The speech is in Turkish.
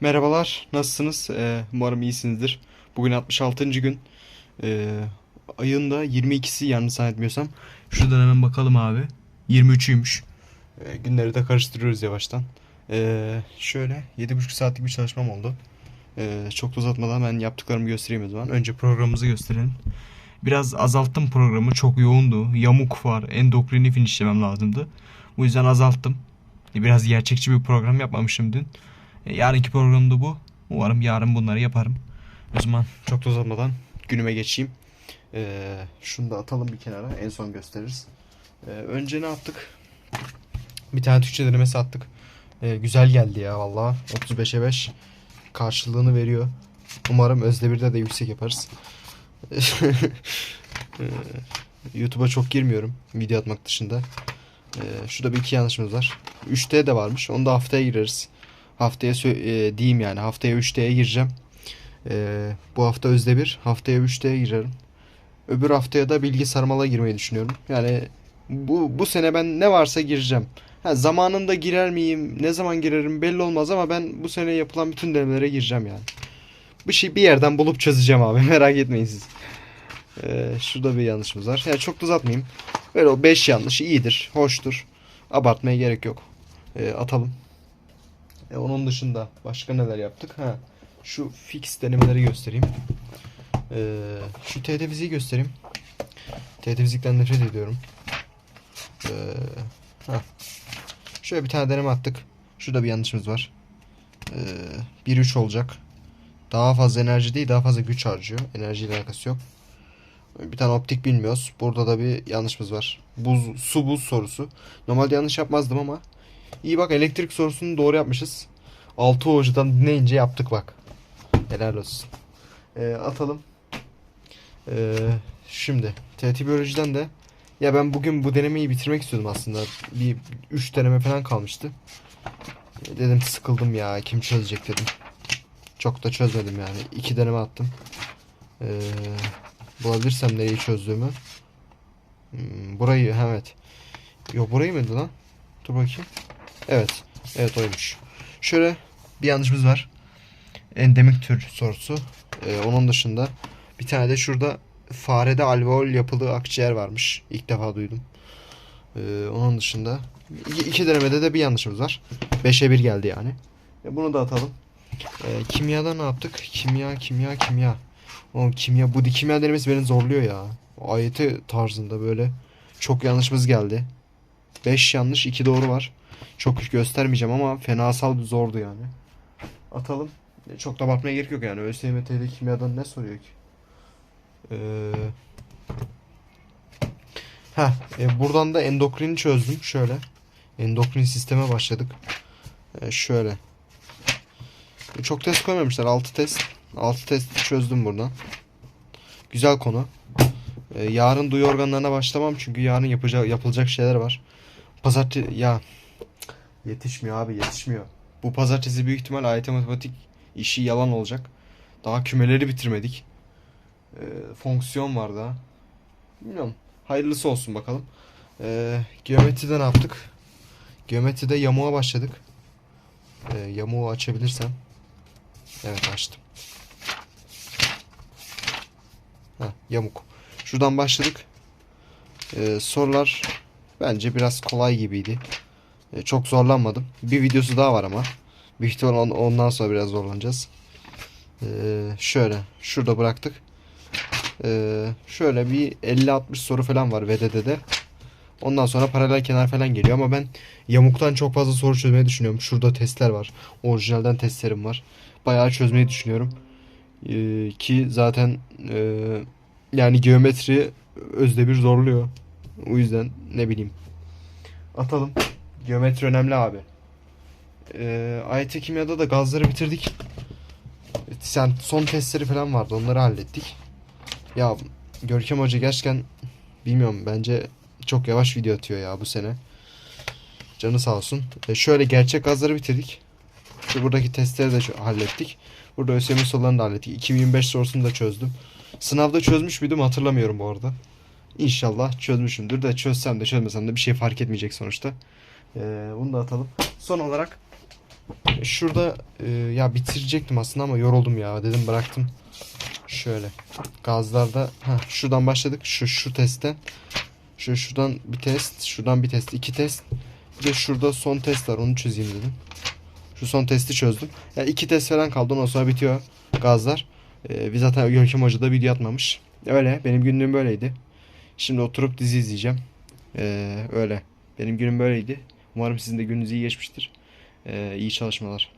Merhabalar, nasılsınız? Ee, umarım iyisinizdir. Bugün 66. gün. Ee, ayın da 22'si yanlış zannetmiyorsam. Şuradan hemen bakalım abi. 23'üymüş. Ee, günleri de karıştırıyoruz yavaştan. Ee, şöyle 7,5 saatlik bir çalışmam oldu. Ee, çok da uzatmadan ben yaptıklarımı göstereyim o zaman. Önce programımızı gösterelim. Biraz azalttım programı. Çok yoğundu. Yamuk var. Endokrini finishlemem lazımdı. Bu yüzden azalttım. Biraz gerçekçi bir program yapmamışım dün. Yarınki programda bu. Umarım yarın bunları yaparım. O zaman çok da uzatmadan günüme geçeyim. Ee, şunu da atalım bir kenara. En son gösteririz. Ee, önce ne yaptık? Bir tane Türkçe denemesi attık. Ee, güzel geldi ya valla. 35'e 5 karşılığını veriyor. Umarım Özdemir'de de yüksek yaparız. Ee, YouTube'a çok girmiyorum video atmak dışında. Ee, şurada bir iki yanlışımız var. 3D de varmış. Onu da haftaya gireriz. Haftaya e, diyeyim yani haftaya 3D'ye gireceğim. Ee, bu hafta özde bir, haftaya 3D'ye girerim. Öbür haftaya da bilgi sarmala girmeyi düşünüyorum. Yani bu bu sene ben ne varsa gireceğim. Ha, zamanında girer miyim, ne zaman girerim belli olmaz ama ben bu sene yapılan bütün denemelere gireceğim yani. Bir şey bir yerden bulup çözeceğim abi merak etmeyin siz. Ee, şurada bir yanlışımız var. Yani çok da uzatmayayım. Böyle o 5 yanlış iyidir, hoştur. Abartmaya gerek yok. Ee, atalım. E, onun dışında başka neler yaptık? Ha, şu fix denemeleri göstereyim. Ee, şu TD fiziği göstereyim. TD fizikten nefret ediyorum. Ee, ha. Şöyle bir tane deneme attık. Şurada bir yanlışımız var. Ee, 1-3 olacak. Daha fazla enerji değil daha fazla güç harcıyor. Enerjiyle alakası yok. Bir tane optik bilmiyoruz. Burada da bir yanlışımız var. Buz, su buz sorusu. Normalde yanlış yapmazdım ama İyi bak elektrik sorusunu doğru yapmışız. Altı hocadan dinleyince yaptık bak. Helal olsun. Ee, atalım. Ee, şimdi TRT biyolojiden de ya ben bugün bu denemeyi bitirmek istiyordum aslında. Bir 3 deneme falan kalmıştı. Ee, Dedim sıkıldım ya kim çözecek dedim. Çok da çözmedim yani. İki deneme attım. Ee, bulabilirsem nereyi çözdüğümü. Hmm, burayı evet. Yok burayı mıydı lan? Dur bakayım. Evet. Evet oymuş. Şöyle bir yanlışımız var. Endemik tür sorusu. Ee, onun dışında bir tane de şurada farede alveol yapılı akciğer varmış. İlk defa duydum. Ee, onun dışında iki, iki denemede de bir yanlışımız var. 5'e 1 geldi yani. E, bunu da atalım. Ee, kimyada ne yaptık? Kimya, kimya, kimya. Oğlum kimya, bu kimya denemesi beni zorluyor ya. Ayeti tarzında böyle. Çok yanlışımız geldi. 5 yanlış 2 doğru var. Çok göstermeyeceğim ama fenasal bir zordu yani. Atalım. E, Çok da bakmaya gerek yok yani. ÖSYM TR kimyadan ne soruyor ki? Ee... Heh, e, buradan da endokrini çözdüm. Şöyle. Endokrin sisteme başladık. E, şöyle. E, Çok test koymamışlar. 6 test. 6 test çözdüm buradan. Güzel konu. E, yarın duyu organlarına başlamam çünkü yarın yapacak yapılacak şeyler var. Pazartesi ya yetişmiyor abi yetişmiyor. Bu pazartesi büyük ihtimal AYT matematik işi yalan olacak. Daha kümeleri bitirmedik. Ee, fonksiyon var daha. Bilmiyorum. Hayırlısı olsun bakalım. Ee, geometride ne yaptık? Geometride yamuğa başladık. Ee, yamuğu açabilirsem. Evet açtım. Heh, yamuk. Şuradan başladık. Ee, sorular bence biraz kolay gibiydi. Ee, çok zorlanmadım. Bir videosu daha var ama. Büyük ihtimal on- ondan sonra biraz zorlanacağız. Ee, şöyle. Şurada bıraktık. Ee, şöyle bir 50-60 soru falan var VDD'de. Ondan sonra paralel kenar falan geliyor ama ben yamuktan çok fazla soru çözmeyi düşünüyorum. Şurada testler var. Orijinalden testlerim var. Bayağı çözmeyi düşünüyorum. Ee, ki zaten e, yani geometri özde bir zorluyor. O yüzden ne bileyim. Atalım. Geometri önemli abi. Ee, AYT kimyada da gazları bitirdik. Sen son testleri falan vardı. Onları hallettik. Ya Görkem Hoca gerçekten bilmiyorum bence çok yavaş video atıyor ya bu sene. Canı sağ olsun. E, şöyle gerçek gazları bitirdik. Şu buradaki testleri de hallettik. Burada ÖSYM sorularını da hallettik. 2025 sorusunu da çözdüm. Sınavda çözmüş müydüm hatırlamıyorum bu arada. İnşallah çözmüşümdür de çözsem de çözmesem de bir şey fark etmeyecek sonuçta. Ee, bunu da atalım. Son olarak Şurada e, ya bitirecektim aslında ama yoruldum ya dedim bıraktım. Şöyle gazlarda ha şuradan başladık şu şu testten. Şu şuradan bir test, şuradan bir test, iki test. Bir de şurada son test var onu çözeyim dedim. Şu son testi çözdüm. Ya iki test falan kaldı ondan sonra bitiyor gazlar. Ee, biz zaten Görkem Hoca da video atmamış. Öyle benim günlüğüm böyleydi. Şimdi oturup dizi izleyeceğim. Ee, öyle. Benim günüm böyleydi. Umarım sizin de gününüz iyi geçmiştir. Ee, iyi çalışmalar.